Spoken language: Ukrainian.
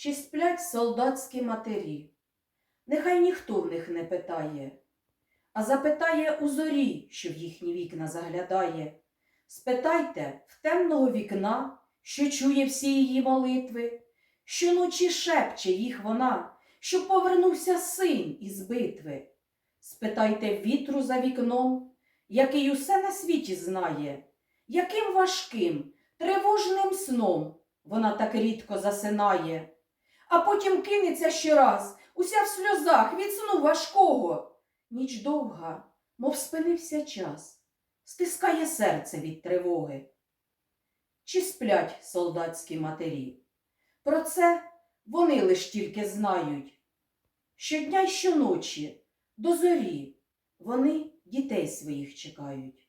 Чи сплять солдатські матері? Нехай ніхто в них не питає, а запитає у зорі, що в їхні вікна заглядає. Спитайте в темного вікна, що чує всі її молитви, щоночі шепче їх вона, що повернувся син із битви. Спитайте вітру за вікном, який усе на світі знає, яким важким, тривожним сном вона так рідко засинає, а потім кинеться щораз, уся в сльозах від сну важкого. Ніч довга, мов спинився час, стискає серце від тривоги. Чи сплять солдатські матері? Про це вони лиш тільки знають. Щодня й щоночі, до зорі, вони дітей своїх чекають.